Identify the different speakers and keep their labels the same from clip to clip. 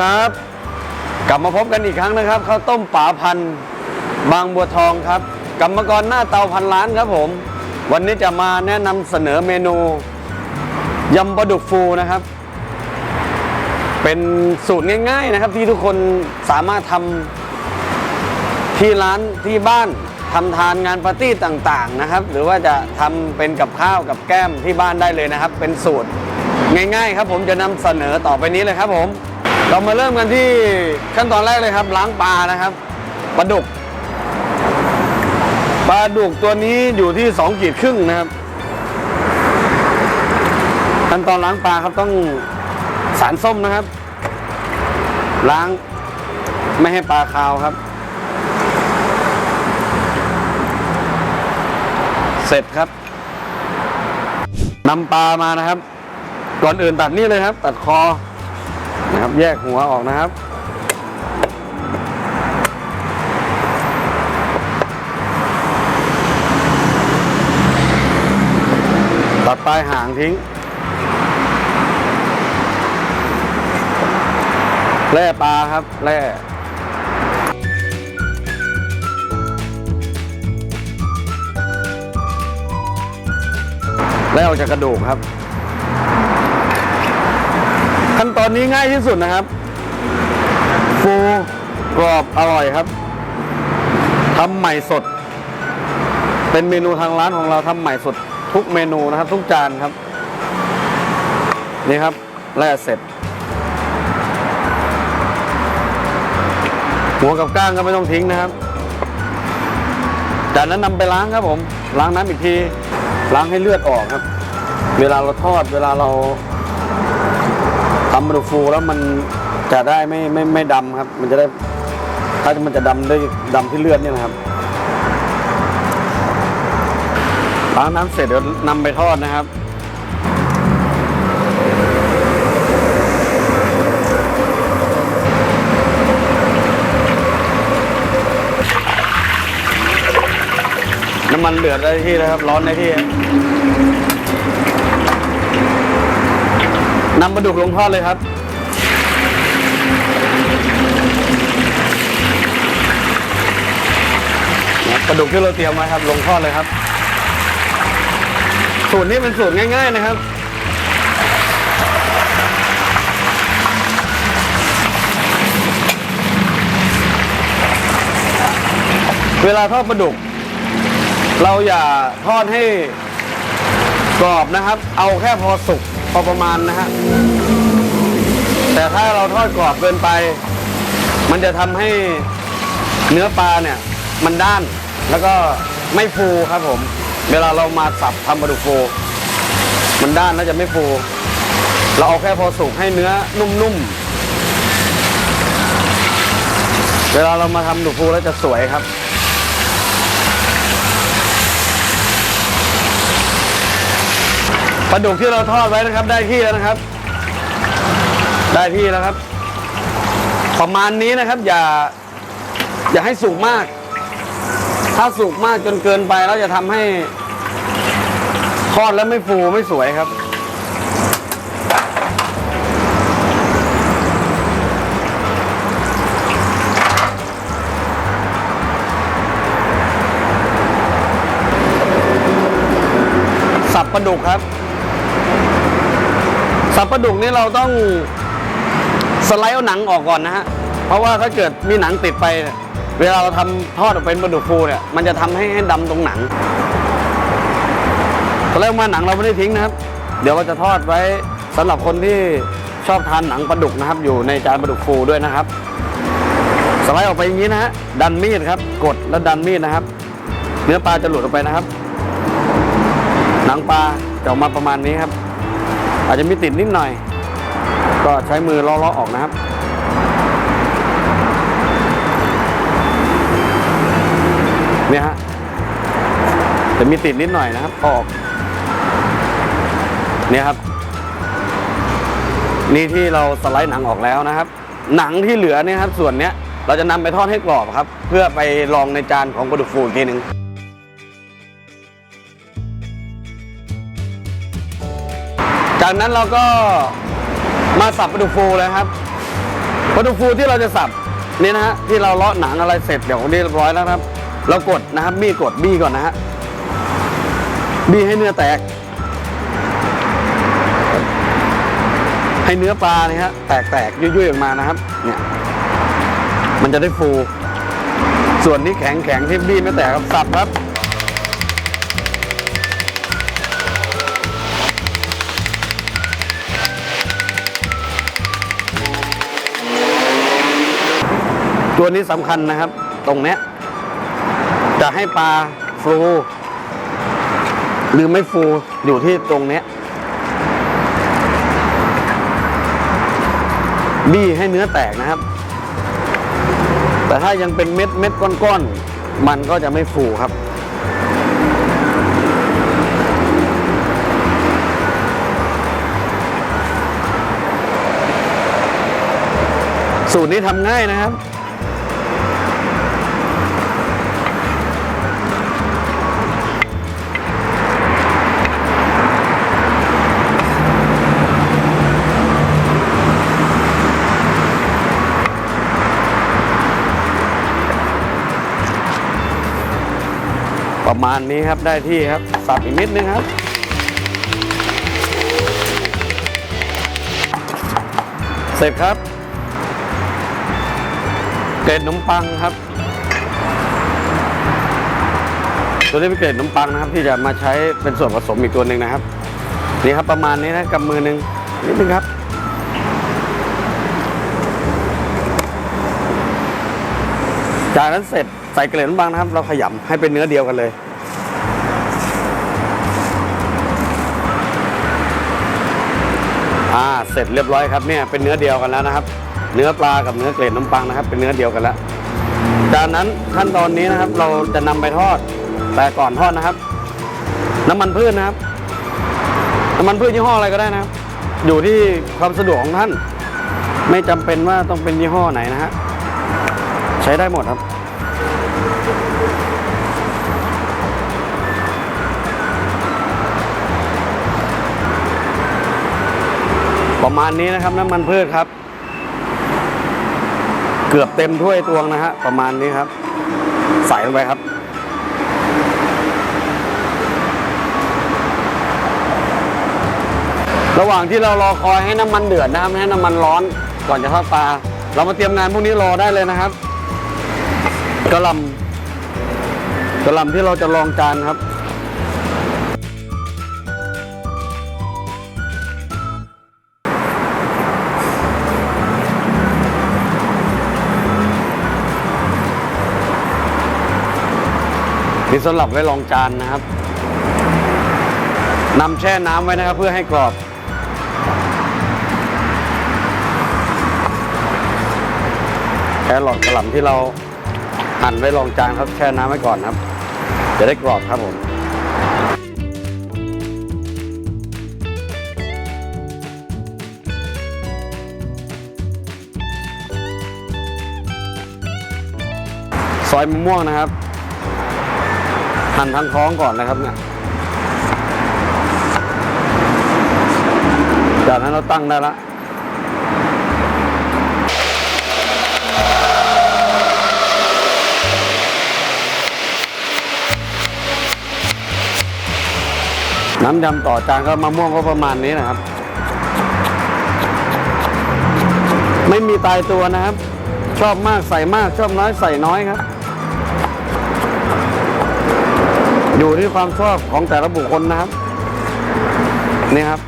Speaker 1: ครับ กลับมาพบกันอีกครั้งนะครับข้าวต้มป๋าพันบางบัวทองครับกรรมกรหน้าเตาพันล้านครับผม วันนี้จะมาแนะนำเสนอเมนูยำปลาดุกฟูนะครับ เป็นสูตรง่ายๆนะครับ ที่ทุกคนสามารถทำที่ร้านที่บ้านทำทานงานปาร์ตี้ต่างๆนะครับ หรือว่าจะทำเป็นกับข้าวกับแก้มที่บ้านได้เลยนะครับ เป็นสูตรง่ายๆครับผมจะนำเสนอต่อไปนี้เลยครับผม เรามาเริ่มกันที่ขั้นตอนแรกเลยครับ ล้างปลานะครับปลาดุกปลาดุกตัวนี้อยู่ที่2ขีดครึ่งนะครับ ขั้นตอนล้างปลาครับต้องสารส้มนะครับ ล้างไม่ให้ปลาคาวครับ เสร็จครับนำปลามานะครับ ก่อนอื่นตัดนี่เลยครับ ตัดคอ นะครับ แยกหัวออกนะครับ ตัดปลายหางทิ้งแล่ปลาครับแล่แล่ออกจากกระดูกครับ ขั้นตอนนี้ง่ายที่สุดนะครับ ฟูกรอบอร่อยครับทำใหม่สด เป็นเมนูทางร้านของเราทำใหม่สด ทุกเมนูนะครับ ทุกจานครับ นี่ครับแล่เสร็จ หัวกับก้างก็ไม่ต้องทิ้งนะครับ จากนั้นนำไปล้างครับผม ล้างน้ำอีกที ล้างให้เลือดออกครับ เวลาเราทอดเวลาเรา ทำปลาดุกฟูแล้วมันจะได้ไม่ไม่ไม่ดำครับ มันจะได้ถ้ามันจะดำด้วยดำที่เลือดเนี่ยนะครับล้างน้ำเสร็จเดี๋ยวนำไปทอดนะครับน้ำมันเดือดได้ที่นะครับ ร้อนได้ที่ นำปลาดุกลงทอดเลยครับ ปลาดุกที่เราเตรียมไว้ครับ ลงทอดเลยครับ สูตรนี้เป็นสูตรง่าย ๆ นะครับเวลาทอดปลาดุก เราอย่าทอดให้กรอบนะครับ เอาแค่พอสุก พอประมาณนะฮะ แต่ถ้าเราทอดกรอบเกินไป มันจะทำให้เนื้อปลาเนี่ย มันด้านแล้วก็ไม่ฟูครับผม เวลาเรามาสับทำปลาดุกฟู มันด้านแล้วจะไม่ฟู เราเอาแค่พอสุกให้เนื้อนุ่มๆ เวลาเรามาทำปลาดุกฟูแล้วจะสวยครับ ปลาดุกที่เราทอดไว้นะครับ ได้ที่แล้วนะครับ ได้ที่แล้วครับ ประมาณนี้นะครับ อย่า อย่าให้สุกมาก ถ้าสุกมากจนเกินไปแล้วจะทำให้ทอดแล้วไม่ฟูไม่สวยครับสับปลาดุกครับ สับปลาดุกนี่เราต้องสไลด์เอาหนังออกก่อนนะฮะ เพราะว่าถ้าเกิดมีหนังติดไป เวลาเราทำทอดออกเป็นปลาดุกฟูเนี่ย มันจะทำให้ให้ดำตรงหนังตอนแรกมาหนังเราไม่ได้ทิ้งนะครับ เดี๋ยวเราจะทอดไว้สำหรับคนที่ชอบทานหนังปลาดุกนะครับ อยู่ในจานปลาดุกฟูด้วยนะครับสไลด์ออกไปอย่างนี้นะฮะดันมีดครับ กดแล้วดันมีดนะครับ เนื้อปลาจะหลุดออกไปนะครับ หนังปลาจะออกมาประมาณนี้ครับ อาจจะมีติดนิดหน่อย ก็ใช้มือล้อๆออกนะครับเนี่ยฮะจะมีติดนิดหน่อยนะครับออก เนี่ยครับ นี่ที่เราสไลด์หนังออกแล้วนะครับ หนังที่เหลือเนี่ยครับ ส่วนเนี้ยเราจะนำไปทอดให้กรอบครับ เพื่อไปลองในจานของปลาดุกฟูอีกทีหนึ่ง จากนั้นเราก็มาสับปลาดุกฟูเลยครับปลาทูฟูที่เราจะสับนี่นะฮะที่เราเลาะหนังอะไรเสร็จเดี๋ยวนี้เรียบร้อยแล้วครับ เรากดนะครับมีดกดบี้ก่อนนะฮะบี้ให้เนื้อแตก ให้เนื้อปลาเนี่ยฮะแตกแตกๆยุ่ยๆออกมานะครับ เนี่ย มันจะได้ฟู ส่วนที่แข็งแข็งๆที่บี้ไม่แตกครับสับครับ ตัวนี้สำคัญนะครับ ตรงเนี้ยจะให้ปลาฟูหรือไม่ฟูอยู่ที่ตรงเนี้ยบี้ให้เนื้อแตกนะครับ แต่ถ้ายังเป็นเม็ดเม็ดก้อนๆ มันก็จะไม่ฟูครับ สูตรนี้ทำง่ายนะครับ ประมาณนี้ครับได้ที่ครับ สับอีกนิดนึงครับเสร็จครับ เกล็ดขนมปังครับ ตัวนี้เป็นเกล็ดขนมปังนะครับ ที่จะมาใช้เป็นส่วนผสมอีกตัวหนึ่งนะครับ นี่ครับประมาณนี้นะกำมือหนึ่งนิดนึงครับ จากนั้นเสร็จใส่เกล็ดขนมปังนะครับ เราขยำให้เป็นเนื้อเดียวกันเลย เสร็จเรียบร้อยครับเนี่ยเป็นเนื้อเดียวกันแล้วนะครับ เนื้อปลากับเนื้อเกล็ดขนมปังนะครับ เป็นเนื้อเดียวกันแล้วจากนั้นขั้นตอนนี้นะครับ เราจะนำไปทอด แต่ก่อนทอดนะครับ น้ำมันพืชนะครับ น้ำมันพืชยี่ห้ออะไรก็ได้นะครับ อยู่ที่ความสะดวกของท่าน ไม่จำเป็นว่าต้องเป็นยี่ห้อไหนนะฮะใช้ได้หมดครับ ประมาณนี้นะครับน้ำมันพืชครับ เกือบเต็มถ้วยตวงนะฮะประมาณนี้ครับ ใส่ลงไปครับ ระหว่างที่เรารอคอยให้น้ำมันเดือดนะครับให้น้ำมันร้อนก่อนจะทอดปลา เรามาเตรียมงานพวกนี้รอได้เลยนะครับกระลำกระลำที่เราจะรองจานครับ นี่สำหรับไว้รองจานนะครับนำแช่น้ำไว้นะครับเพื่อให้กรอบ แครอทกระหล่ำที่เราหั่นไว้รองจานครับแช่น้ำไว้ก่อนครับ จะได้กรอบครับผมซอยมะม่วงนะครับ หั่นทางท้องก่อนนะครับเนี่ยจากนั้นเราตั้งได้ละน้ำยำต่อจานก็มะม่วงก็ประมาณนี้นะครับ ไม่มีตายตัวนะครับ ชอบมากใส่มากชอบน้อยใส่น้อยครับ อยู่ที่ความชอบของแต่ละบุคคลนะครับ นี่ครับ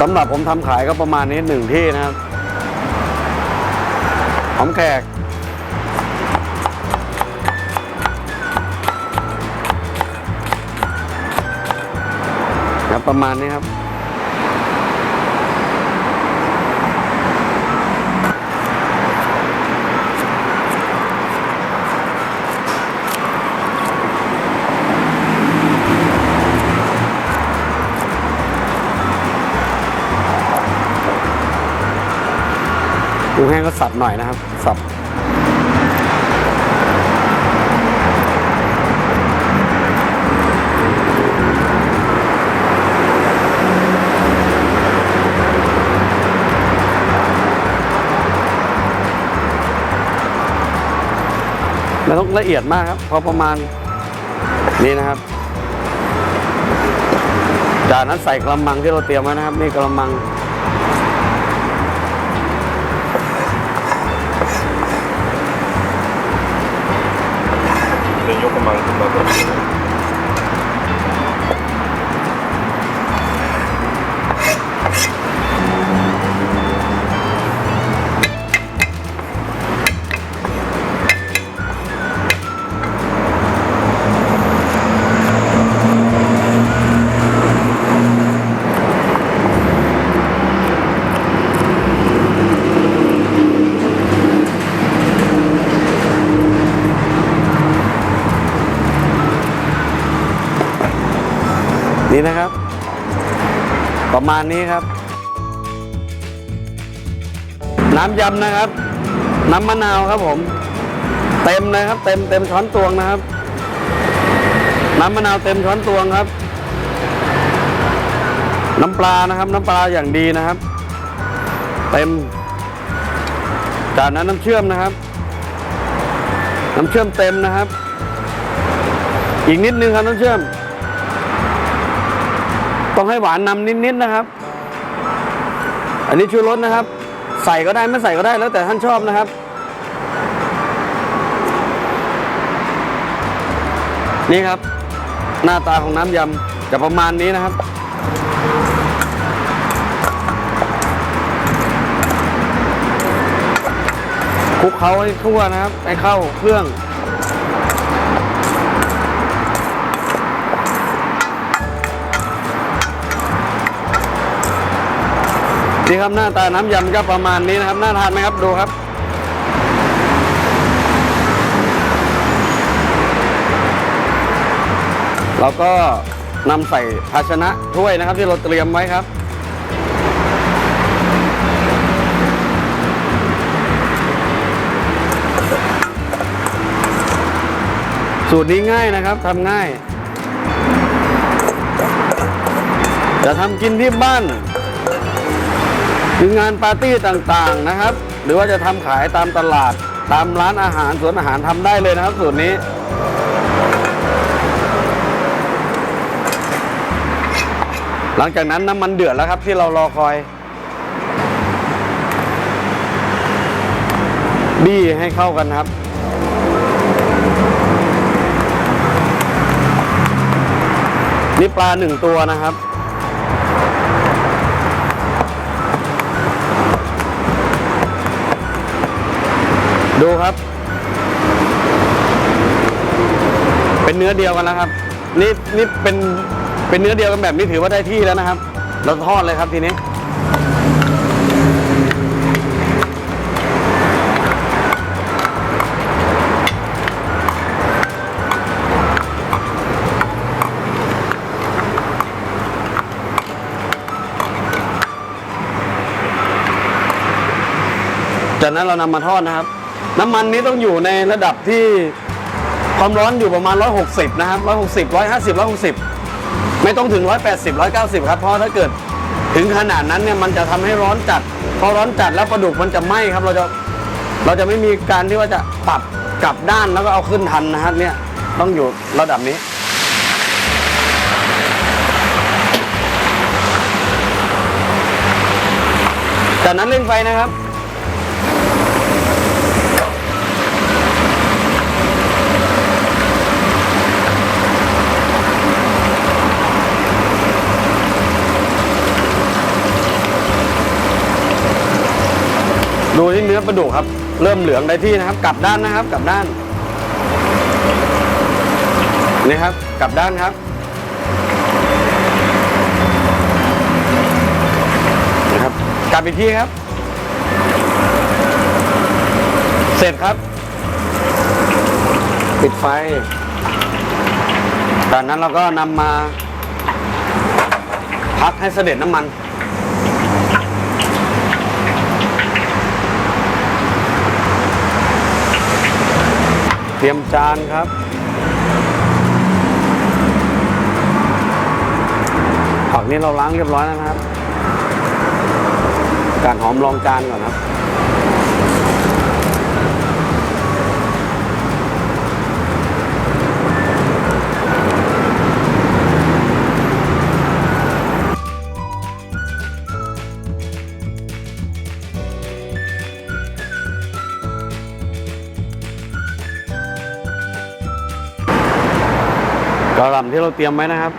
Speaker 1: สำหรับผมทำขายก็ประมาณนี้หนึ่งที่นะครับหอมแขกครับประมาณนี้ครับ แห้งก็สับหน่อยนะครับ สับแล้วต้องละเอียดมากครับ พอประมาณนี้นะครับ จากนั้นใส่กระมังที่เราเตรียมไว้นะครับ นี่กระมัง
Speaker 2: เดี๋ยวยกกำ
Speaker 1: ประมาณนี้ครับ น้ำยำนะครับ น้ำมะนาวครับผม เต็มนะครับ เต็มเต็มช้อนตวงนะครับ น้ำมะนาวเต็มช้อนตวงครับ น้ำปลานะครับ น้ำปลาอย่างดีนะครับ เต็ม จากนั้นน้ำเชื่อมนะครับ น้ำเชื่อมเต็มนะครับ อีกนิดนึงครับน้ำเชื่อม ต้องให้หวานนำนิดๆนะครับ อันนี้ชูรสนะครับ ใส่ก็ได้ไม่ใส่ก็ได้แล้วแต่ท่านชอบนะครับ นี่ครับ หน้าตาของน้ำยำจะประมาณนี้นะครับคลุกเคล้าให้ทั่วนะครับให้เข้าเครื่อง นี่ครับหน้าตาน้ำยำก็ประมาณนี้นะครับน่าทานไหมครับดูครับเราก็นำใส่ภาชนะถ้วยนะครับที่เราเตรียมไว้ครับสูตรนี้ง่ายนะครับทำง่าย จะทำกินที่บ้าน คืองานปาร์ตี้ต่างๆนะครับ หรือว่าจะทำขายตามตลาดตามร้านอาหารสวนอาหารทำได้เลยนะครับสูตรนี้ หลังจากนั้นน้ำมันเดือดแล้วครับที่เรารอคอยบี้ให้เข้ากันครับนี่ปลาหนึ่งตัวนะครับ ดูครับ เป็นเนื้อเดียวกันแล้วครับ นี่นี่เป็นเป็นเนื้อเดียวกันแบบนี้ถือว่าได้ที่แล้วนะครับ เราทอดเลยครับทีนี้จากนั้นเรานำมาทอดนะครับ น้ำมันนี้ต้องอยู่ในระดับที่ความร้อนอยู่ประมาณ 160 นะครับ 160 150 160 ไม่ต้องถึง 180 190 ครับ เพราะถ้าเกิดถึงขนาดนั้นเนี่ยมันจะทำให้ร้อนจัด พอร้อนจัดแล้วปลาดุกมันจะไหม้ครับ เราจะเราจะไม่มีการที่ว่าจะปรับกลับด้านแล้วก็เอาขึ้นทันนะฮะเนี่ยต้องอยู่ระดับนี้จากนั้นเร่งไฟนะครับ ดูที่เนื้อปลาดุกครับ เริ่มเหลืองได้ที่นะครับ กลับด้านนะครับ กลับด้านนี่ครับ กลับด้านครับนะครับ กลับอีกที่ครับ เสร็จครับ ปิดไฟจากนั้นเราก็นำมาพักให้เสด็จน้ำมัน เตรียมจานครับ ผักนี้เราล้างเรียบร้อยแล้วนะครับ การหอมรองจานก่อนครับ ตรียมไว้นะครับ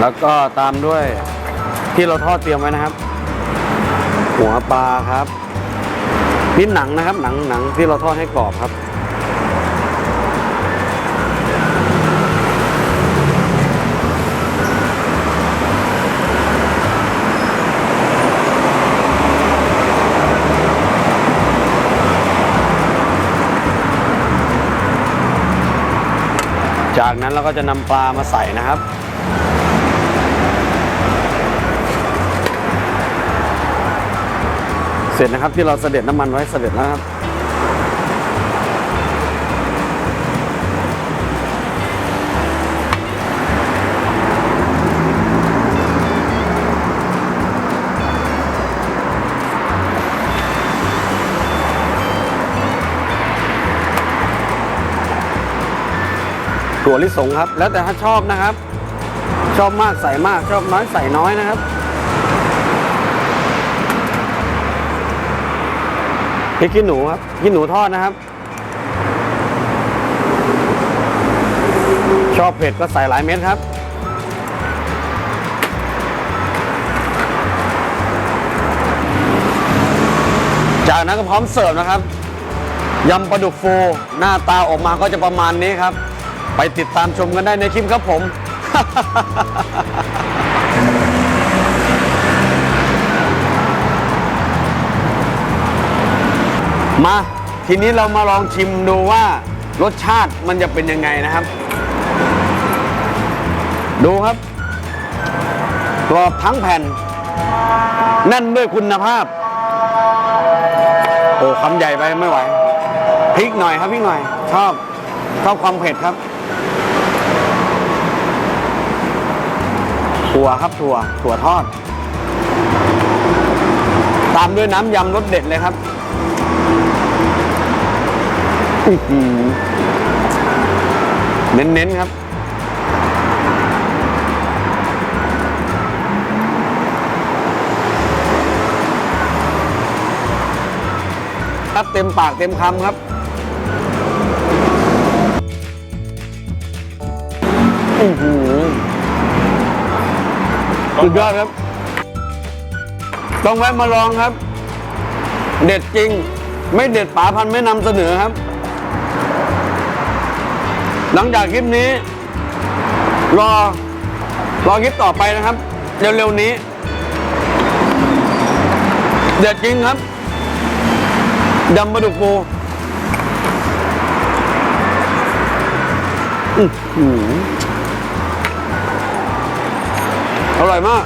Speaker 1: แล้วก็ตามด้วยที่เราทอดเตรียมไว้นะครับ หัวปลาครับนี่หนังนะครับ หนังหนังที่เราทอดให้กรอบครับ จากนั้นเราก็จะนำปลามาใส่นะครับ เสร็จนะครับที่เราเสด็จน้ำมันไว้เสด็จแล้วครับ ถั่วลิสงครับ แล้วแต่ถ้าชอบนะครับ ชอบมากใส่มากชอบน้อยใส่น้อยนะครับพริกขี้หนูครับขี้หนูทอดนะครับ ชอบเผ็ดก็ใส่หลายเม็ดครับจากนั้นก็พร้อมเสิร์ฟนะครับยำปลาดุกฟูหน้าตาออกมาก็จะประมาณนี้ครับ ไปติดตามชมกันได้ในคลิปครับผม มาทีนี้เรามาลองชิมดูว่ารสชาติมันจะเป็นยังไงนะครับ ดูครับกรอบทั้งแผ่น แน่นด้วยคุณภาพ โอ้คำใหญ่ไปไม่ไหวพริกหน่อยครับพริกหน่อย ชอบชอบความเผ็ดครับ ถั่วครับถั่วถั่วทอด ตามด้วยน้ำยำรสเด็ดเลยครับอือเน้นๆครับครับเต็มปากเต็มคำครับ อือหือ สุดยอดครับ ต้องแวะมาลองครับ เด็ดจริง ไม่เด็ดป๋าพันไม่นำเสนอครับ หลังจากคลิปนี้ รอ รอคลิปต่อไปนะครับ เร็วๆนี้ เด็ดจริงครับยำปลาดุกฟูอือ อร่อยมาก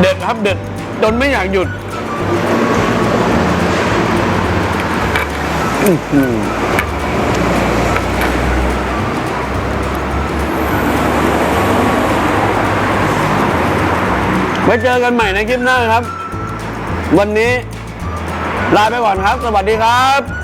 Speaker 1: เด็ดครับเด็ดจนไม่อยากหยุด อือ ไว้เจอกันใหม่ในคลิปหน้าครับ วันนี้ลาไปก่อนครับ สวัสดีครับ